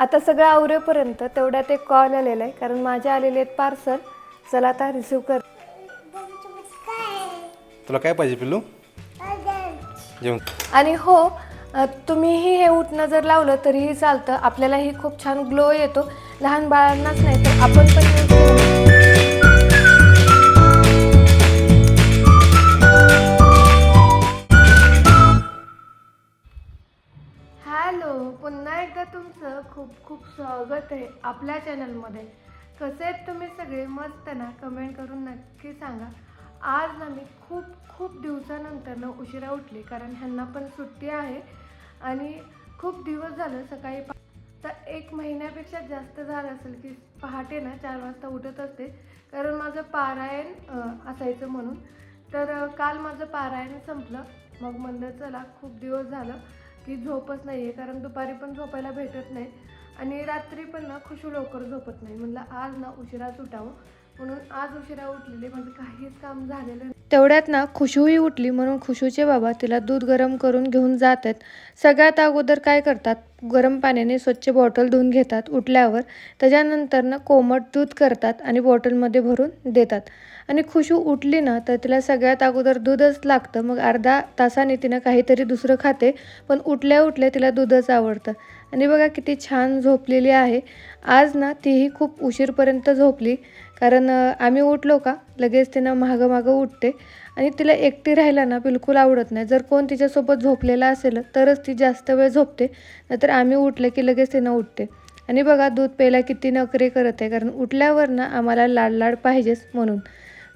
आता सगळं आवरेपर्यंत तेवढ्यात एक कॉल आलेला आहे कारण माझे आलेले आहेत पार्सल चला आता रिसिव्ह कर. तुला काय पाहिजे पिल्लू? जेवण. आणि हो तुम्हीही हे उठणं जर लावलं तरीही चालतं. आपल्यालाही खूप छान ग्लो येतो. लहान बाळांनाच नाही तर आपण पण तुमचं खूप खूप स्वागत आहे आपल्या चॅनलमध्ये. कसे आहेत तुम्ही सगळे मस्त ना कमेंट करून नक्की सांगा. आज ना मी खूप खूप दिवसानंतर ना उशिरा उठली कारण ह्यांना पण सुट्टी आहे. आणि खूप दिवस झालं सकाळी पा तर एक महिन्यापेक्षा जास्त झालं असेल की पहाटे ना चार वाजता उठत असते. कारण माझं पारायण असायचं म्हणून. तर काल माझं पारायण संपलं. मग म्हणलं चला खूप दिवस झालं. की झोपच नाही आहे कारण दुपारी पण झोपायला भेटत नाही. आणि रात्री पण ना खुशू लवकर झोपत नाही. म्हणलं आज ना उशिराच उठावं. म्हणून आज उशिरा उठलेले. म्हणजे काहीच काम झालेलं तेवढ्यात ना खुशूही उठली. म्हणून खुशूचे बाबा तिला दूध गरम करून घेऊन जात आहेत सगळ्यात अगोदर काय करतात? गरम पाण्याने स्वच्छ बॉटल धुवून घेतात. उठल्यावर त्याच्यानंतर ना कोमट दूध करतात आणि बॉटलमध्ये भरून देतात. आणि खुशू उठली ना तर तिला सगळ्यात अगोदर दूधच लागतं. मग अर्धा तासाने तिनं काहीतरी दुसरं खाते पण उठल्या उठल्या तिला दूधच आवडतं. आणि बघा किती छान झोपलेली आहे. आज ना तीही खूप उशीरपर्यंत झोपली. कारण आम्ही उठलो का लगेच तिनं मागं मागं उठते. आणि तिला एकटी राहायला ना बिलकुल आवडत नाही. जर कोण तिच्यासोबत झोपलेला असेल तरच ती जास्त वेळ झोपते. नाहीतर आम्ही उठले की लगेच तिनं उठते. आणि बघा दूध प्यायला किती नखरे करत आहे. कारण उठल्यावर ना आम्हाला लाड लाड पाहिजेच म्हणून.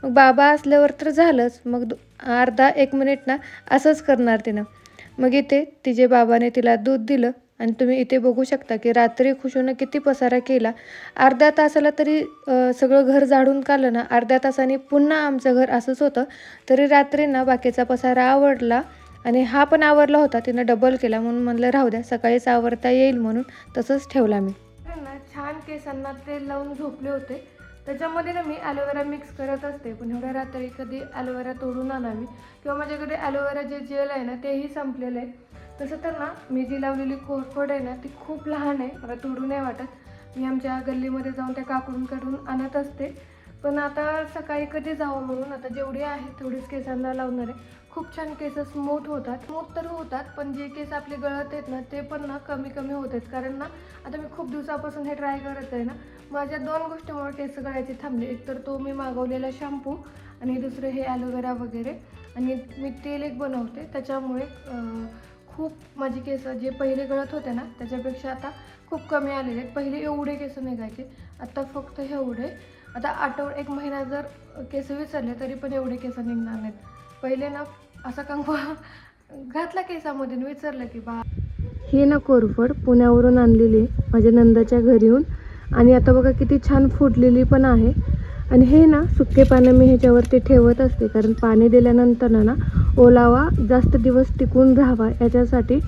मग बाबा असल्यावर तर झालंच. मग दु- अर्धा एक मिनिट ना असंच करणार तिनं. मग इथे तिचे बाबाने तिला दूध दिलं आणि तुम्ही इथे बघू शकता की रात्री खुशूनं किती पसारा केला. अर्ध्या तासाला तरी सगळं घर झाडून काढलं ना अर्ध्या तासाने पुन्हा आमचं घर असंच होतं. तरी रात्री ना बाकीचा पसारा आवडला आणि हा पण आवरला होता तिनं डबल केला. म्हणून म्हणलं राहू द्या सकाळीच आवरता येईल म्हणून तसंच ठेवला मी. ना छान केसांना तेल लावून झोपले होते. त्याच्यामध्ये ना मी ॲलोवेरा मिक्स करत असते. पण एवढ्या रात्री कधी ॲलोवेरा तोडून आणावी किंवा माझ्याकडे ॲलोवेरा जे जेल आहे ना तेही संपलेलं आहे. तसं तर ना मी जी लावलेली कोरफड आहे ना ती खूप लहान आहे. मला तोडू नाही वाटत. मी आमच्या गल्लीमध्ये जाऊन त्या काढून आणत असते. पण आता सकाळी कधी जावं म्हणून आता जेवढी आहे तेवढीच केसांना लावणार आहे. खूप छान केस स्मूथ होतात. स्मूथ तर होतात पण जे केस आपले गळत आहेत ना ते पण ना कमी कमी होत आहेत. कारण ना आता मी खूप दिवसापासून हे ट्राय करत आहे ना माझ्या दोन गोष्टीमुळे केस गळायचे थांबले. एक तर तो मी मागवलेला शॅम्पू आणि दुसरं हे ॲलोवेरा वगैरे. आणि मी तेल एक बनवते. त्याच्यामुळे खूप माझी केस जे पहिले गळत होते ना त्याच्यापेक्षा आता खूप कमी आलेले आहेत. पहिले एवढे केस निघायचे. आत्ता फक्त हे एवढे. आता आठवड एक महिना जर केस विसरले तरी पण एवढे केस निघणार नाहीत. पहिले ना असा कंगवा घातला केसामध्ये विसरलं विचारलं की बा. हे ना कोरफड पुण्यावरून आणलेली आहे माझ्या नंदाच्या घरी येऊन. आणि आता बघा किती छान फुटलेली पण आहे. आणि हे ना सुके पानं मी ह्याच्यावरती ठेवत असते. कारण पाणी दिल्यानंतर ना ओलावा जास्त दिवस टिकून राहावा. याच्यासाठी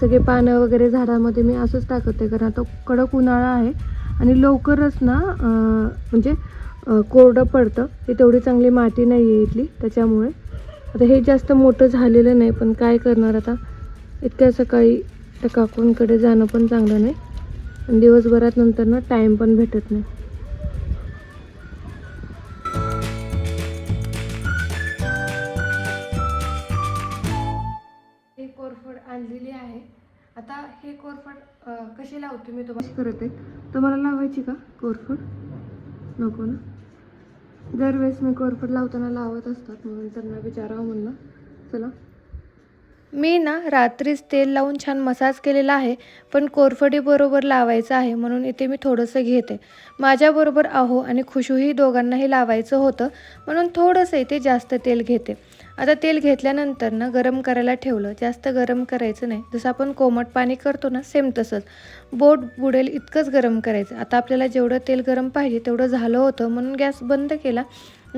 सगळे पानं वगैरे झाडामध्ये मी असंच टाकते. कारण आता कडक उन्हाळा आहे. आणि लवकरच ना म्हणजे कोरडं पडतं. ते तेवढी चांगली माती नाही आहे इथली त्याच्यामुळे. आता हे जास्त मोठं झालेलं नाही पण काय करणार आता? इतक्या सकाळी त्या काकूंकडे जाणं पण चांगलं नाही. आणि दिवसभरात नंतर ना टाईम पण भेटत नाही. कोरफड आणलेली आहे. आता हे कोरफड कशी लावते मी तुम्हाला करत आहे. तुम्हाला लावायची का कोरफड? नको ना. दरवेळेस मी कोरफड लावताना लावत असतात म्हणून त्यांना विचारावं म्हणलं. चला. मी ना रात्रीच तेल लावून छान मसाज केलेला आहे पण कोरफडीबरोबर लावायचं आहे म्हणून इथे मी थोडंसं घेते. माझ्याबरोबर आहो आणि खुशूही दोघांनाही लावायचं होतं म्हणून थोडंसं इथे जास्त तेल घेते. आता तेल घेतल्यानंतर ना गरम करायला ठेवलं. जास्त गरम करायचं नाही. जसं आपण कोमट पाणी करतो ना सेम तसंच. बोट बुडेल इतकंच गरम करायचं. आता आपल्याला जेवढं तेल गरम पाहिजे तेवढं झालं होतं. म्हणून गॅस बंद केला.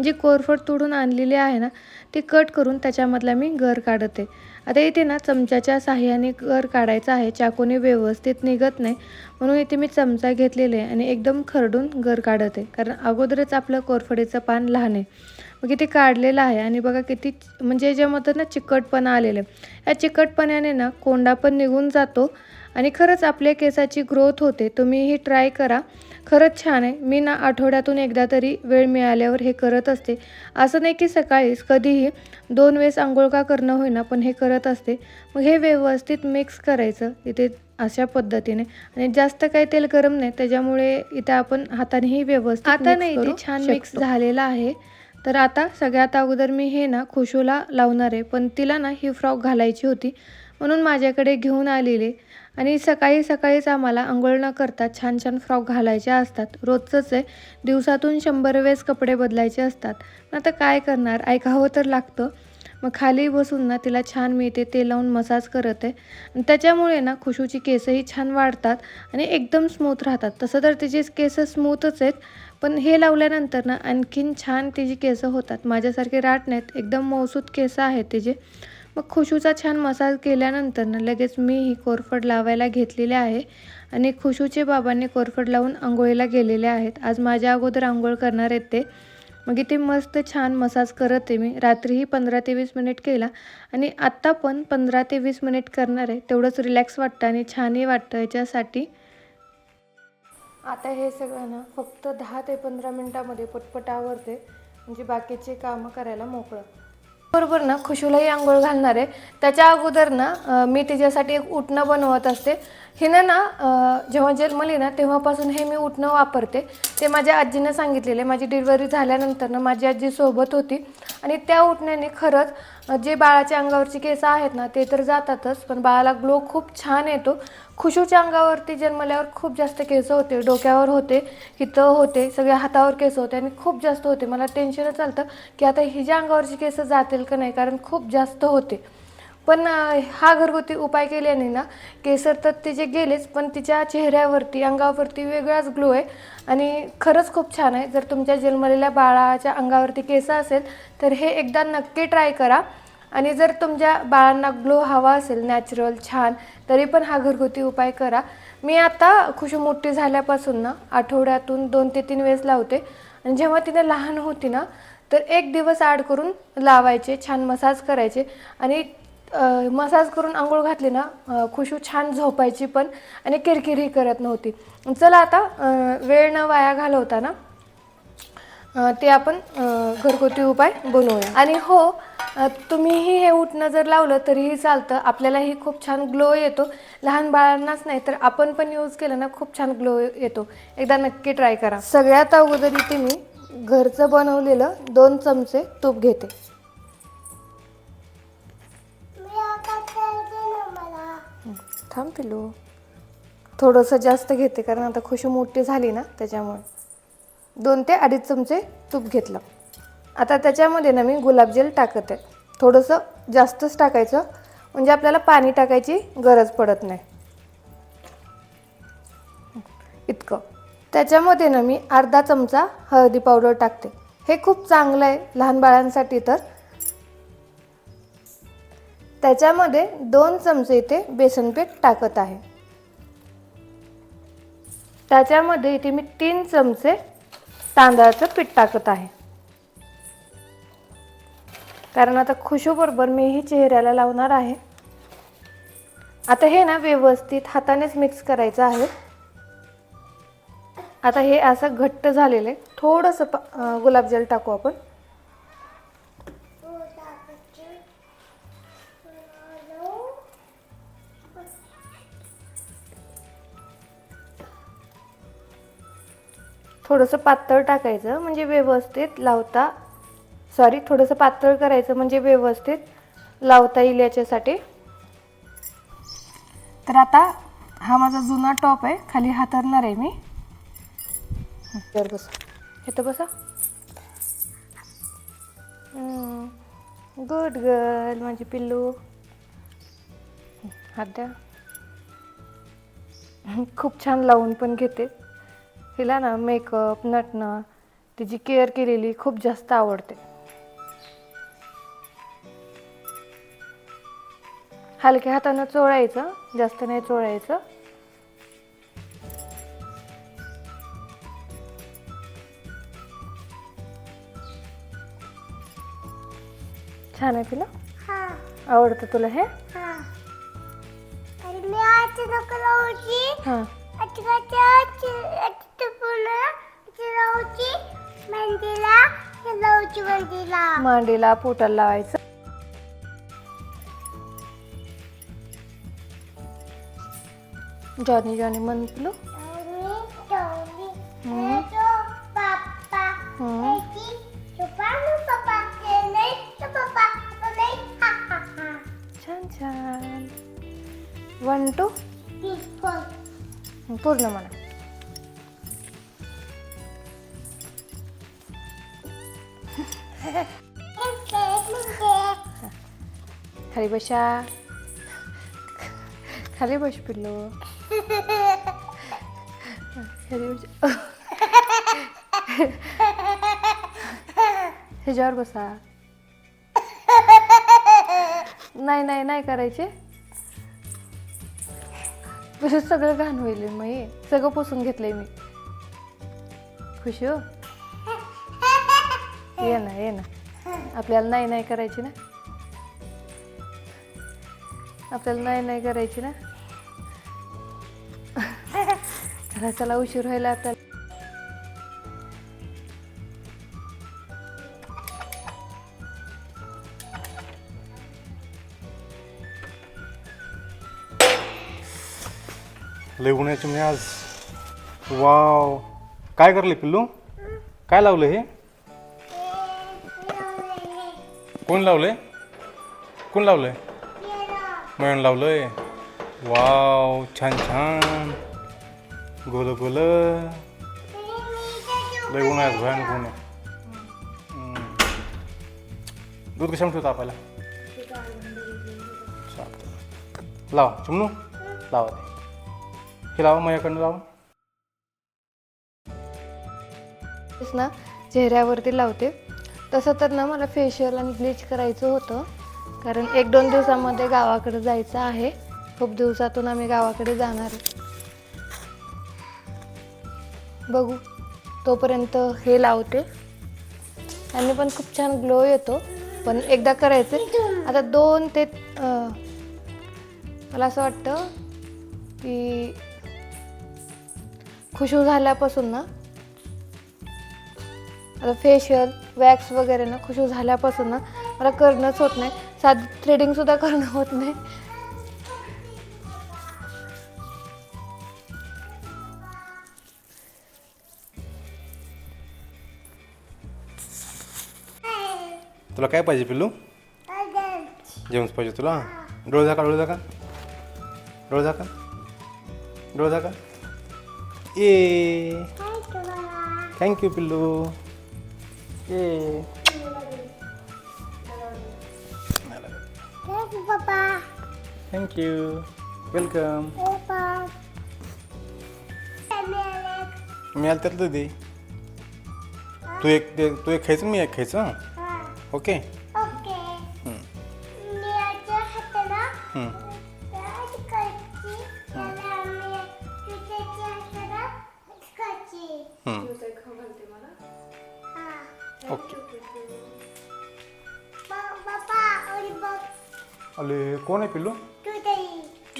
जी कोरफड तोडून आणलेली आहे ना ती कट करून त्याच्यामधला मी गर काढते. आता इथे ना चमच्याच्या साह्याने गर काढायचं आहे. चाकूने व्यवस्थित निघत नाही. म्हणून इथे मी चमचा घेतलेला आहे आणि एकदम खरडून गर काढते. कारण अगोदरच आपलं कोरफडीचं पान लहान आहे. मग इथे काढलेलं आहे. आणि बघा किती म्हणजे याच्यामध्ये ना चिकटपणा आलेलं आहे. या चिकटपणाने ना कोंडा पण निघून जातो. आणि खरंच आपल्या केसाची ग्रोथ होते. तुम्हीही ट्राय करा. खरंच छान आहे. मी ना आठवड्यातून एकदा तरी वेळ मिळाल्यावर हे करत असते. असं नाही की सकाळीच कधीही दोन वेळेस आंघोळ का करणं होईना पण हे करत असते. मग हे व्यवस्थित मिक्स करायचं इथे अशा पद्धतीने. आणि जास्त काही तेल गरम नाही. त्याच्यामुळे इथे आपण हातानेही व्यवस्थित आता नाही छान मिक्स झालेलं आहे. तर आता सगळ्यात अगोदर मी हे ना खुशूला लावणार आहे. पण तिला ना ही फ्रॉक घालायची होती. म्हणून माझ्याकडे घेऊन आलेले. आणि सकाळी सकाळीच आम्हाला आंघोळ न करता छान छान फ्रॉक घालायचे असतात. रोजचंच आहे. दिवसातून शंभर वेळेस कपडे बदलायचे असतात. ना आता काय करणार? ऐकावं तर लागतं. मग खाली बसून ना तिला छान मिळते ते लावून मसाज करत आहे. आणि त्याच्यामुळे ना खुशूची केसही छान वाढतात आणि एकदम स्मूथ राहतात. तसं तर तिचे केस स्मूथच आहेत. पण हे लावल्यानंतर ना आणखीन छान तिची केसं होतात माझ्यासारखे राट नाहीत एकदम मौसूद केसं आहेत तिचे मग खुशूचा छान मसाज केल्यानंतर ना लगेच मी ही कोरफड लावायला घेतलेली आहे आणि खुशूचे बाबांनी कोरफड लावून आंघोळीला गेलेले आहेत. आज माझ्या अगोदर आंघोळ करणार आहेत ते. मग इथे मस्त छान मसाज करत आहे मी. रात्रीही पंधरा ते वीस मिनिट केला आणि आत्ता पण पंधरा ते वीस मिनिट करणार आहे. तेवढंच रिलॅक्स वाटतं आणि छानही वाटतं याच्यासाठी. आता हे सगळं ना फक्त दहा ते पंधरा मिनटामध्ये पटपट आवरते. म्हणजे बाकीचे कामं करायला मोकळं. बरोबर ना? खुशूलाही आंघोळ घालणार आहे. त्याच्या अगोदर ना मी तिच्यासाठी एक उठणं बनवत असते. हिनं ना जेव्हा जन्मली ना तेव्हापासून हे मी उठणं वापरते. ते माझ्या आजीनं सांगितलेले माझी डिलिव्हरी झाल्यानंतर ना माझी आजी सोबत होती. आणि त्या उठण्याने खरंच जे बाळाच्या अंगावरची केस आहेत ना ते तर जातातच पण बाळाला ग्लो खूप छान येतो. खुशूच्या अंगावरती जन्मल्यावर खूप जास्त केस होते डोक्यावर होते हिथं होते सगळ्या हातावर केस होते आणि खूप जास्त होते. मला टेन्शनच चालतं की आता हिच्या अंगावरची केस जातील का नाही कारण खूप जास्त होते. पण हा घरगुती उपाय केल्याने ना केसर तर तिचे गेलेच पण तिच्या चेहऱ्यावरती अंगावरती वेगळाच ग्लो आहे. आणि खरंच खूप छान आहे. जर तुमच्या जन्मलेल्या बाळाच्या अंगावरती केस असेल तर हे एकदा नक्की ट्राय करा. आणि जर तुमच्या बाळांना ग्लो हवा असेल नॅचरल छान तरी पण हा घरगुती उपाय करा. मी आता खुशी मोठी झाल्यापासून ना आठवड्यातून दोन ते तीन वेळेस लावते. आणि जेव्हा तिने लहान होती ना तर एक दिवस आड करून लावायचे छान मसाज करायचे. आणि मसाज करून आंघोळ घातली ना खुशू छान झोपायची पण आणि किरकिरही करत नव्हती. चला आता वेळ न वाया घालवताना ते आपण घरगुती उपाय बनवूया. आणि हो तुम्हीही हे उठणं जर लावलं तरीही चालतं. आपल्यालाही खूप छान ग्लो येतो. लहान बाळांनाच नाही तर आपण पण यूज केलं ना खूप छान ग्लो येतो. एकदा नक्की ट्राय करा. सगळ्यात अगोदर इथे मी घरचं बनवलेलं दोन चमचे तूप घेते. थांब पिलू थोडंसं जास्त घेते कारण आता खुशी मोठी झाली ना त्याच्यामुळे. दोन ते अडीच चमचे तूप घेतलं. आता त्याच्यामध्ये ना मी गुलाबजेल टाकत. आहे थोडंसं जास्तच टाकायचं म्हणजे आपल्याला पाणी टाकायची गरज पडत नाही. इतकं. त्याच्यामध्ये ना मी अर्धा चमचा हळदी पावडर टाकते. हे खूप चांगलं आहे लहान बाळांसाठी तर. त्याच्यामध्ये दोन चमचे इथे बेसन पीठ टाकत आहे. त्याच्यामध्ये इथे मी तीन चमचे तांदळाचं पीठ टाकत आहे. कारण आता खुशूबरोबर मी ही चेहऱ्याला लावणार आहे. आता हे ना व्यवस्थित हातानेच मिक्स करायचं आहे. आता हे असं घट्ट झालेलं आहे. थोडंसं प गुलाबजल टाकू आपण. थोडंसं पातळ टाकायचं म्हणजे व्यवस्थित लावता सॉरी थोडंसं पातळ करायचं म्हणजे व्यवस्थित लावता येईल याच्यासाठी. तर आता हा माझा जुना टॉप आहे खाली हातरणार आहे मी. तर बसा. येतं बसा. गुड गर्ल माझी पिल्लू. हात द्या. खूप छान लावून पण घेते. हिला ना मेकअप नटणं तिची केअर केलेली खूप जास्त आवडते. हलक्या हातानं चोळायचं जास्त नाही चोळायचं. छान आहे तिला? हा. आवडतं तुला हे? हा. आणि मी आज हां मांडीला पोटाला लावायचं. जॉनी जॉनी हम्म. हम्म. छान छान. One two. पूर्ण म्हणा. खाली बशा खाली बस पिल्लो. खाली बस ह्याच्यावर बसा. नाही नाही नाही करायचे. तुझं सगळं घाण होईल मग हे सगळं पोसून घेतलंय मी. खुशी हो. ये ना ये ना. आपल्याला नाही नाही करायची ना. आपल्याला नाही नाही करायची ना. चला चला उशीर व्हायला आपल्याला लय उन्हाची मी आज. वाव. काय करले पिल्लू? काय लावलं हे? कोण लावलंय? कोण लावलंय? मयण लावलंय. वाव छान छान. गोल गोल. लय ऊन आहे आज, भयानक ऊन आहे. दूध कशा ठेवतो आपल्याला? चालतं लावा चिमणू. लावा ते. हे लावा माझ्याकडनं लावा. तेच ना चेहऱ्यावरती लावते. तसं तर ना मला फेशियल आणि ब्लीच करायचं होतं. कारण एक दोन दिवसामध्ये गावाकडे जायचं आहे. खूप दिवसातून आम्ही गावाकडे जाणार आहे. बघू तोपर्यंत हे लावते. आणि पण खूप छान ग्लो येतो. पण एकदा करायचं. आता दोन ते मला असं वाटतं की खुशू झाल्यापासून ना आता फेशियल वॅक्स वगैरे ना खुशू झाल्यापासून ना मला करणंच होत नाही. साधी थ्रेडिंग सुद्धा करणं होत नाही. तुला काय पाहिजे पिल्लू? जेवण पाहिजे तुला? डोळे झाका डोळे झाका. डोळे झाका. डोळे झाका. ए. थँक्यू पिल्लू. ए. थँक्यू वेलकम मी आलं त्यातलं दे तू एक दे तू एक खायचं मी एक खायचं? हं? ओके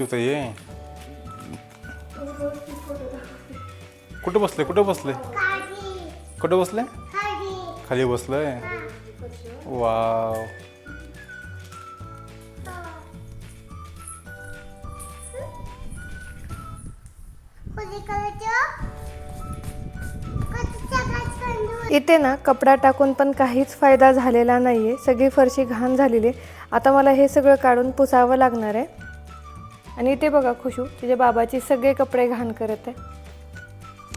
चुता ये कुठं बसले? कुठं बसले? कुठं बसले? खाली बसलंय? वाव. इथे ना कपडा टाकून पण काहीच फायदा झालेला नाही आहे सगळी फरशी घाण झालेली आहे. आता मला हे सगळं काढून पुसावं लागणार आहे. आणि इथे बघा खुशू तुझ्या बाबाचे सगळे कपडे घाण करत आहे.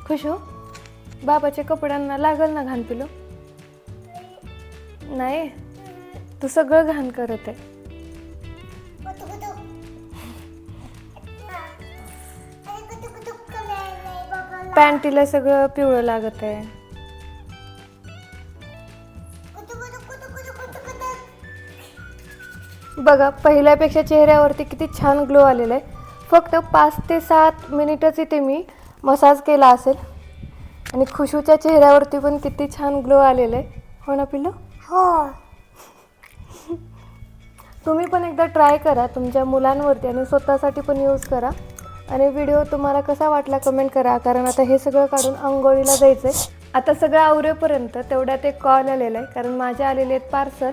खुशू बाबाच्या कपड्यांना लागल ना घाण पिलो? नाही तू सगळं घाण करत आहे. पॅन्टीला सगळं पिवळं लागत आहे. बघा पहिल्यापेक्षा चेहऱ्यावरती किती छान ग्लो आलेला आहे. फक्त पाच ते सात मिनिटच इथे मी मसाज केला असेल. आणि खुशूच्या चेहऱ्यावरती पण किती छान ग्लो आलेला आहे. हो ना पिल्लू? हो. तुम्ही पण एकदा ट्राय करा. तुमच्या मुलांवरती आणि स्वतःसाठी पण यूज करा. आणि व्हिडिओ तुम्हाला कसा वाटला कमेंट करा. कारण आता हे सगळं काढून आंघोळीला जायचं आहे आता सगळं आवरेपर्यंत तेवढ्यात एक कॉल आलेला आहे. कारण माझे आलेले आहेत पार्सल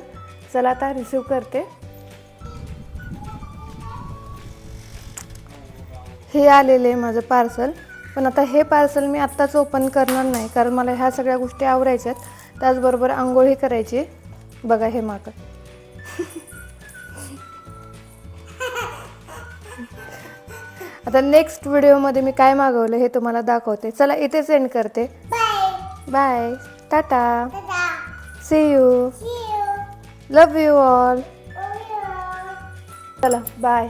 चला आता रिसिव्ह करते. हे आलेले आहे माझं पार्सल पण आता हे पार्सल मी आत्ताच ओपन करणार नाही कारण मला ह्या सगळ्या गोष्टी आवरायच्या आहेत. त्याचबरोबर आंघोळी करायची बघा हे मागं आता नेक्स्ट व्हिडिओमध्ये मी काय मागवलं हे तुम्हाला दाखवते. चला इथे सेंड करते. Bye Tata see you love you all चला बाय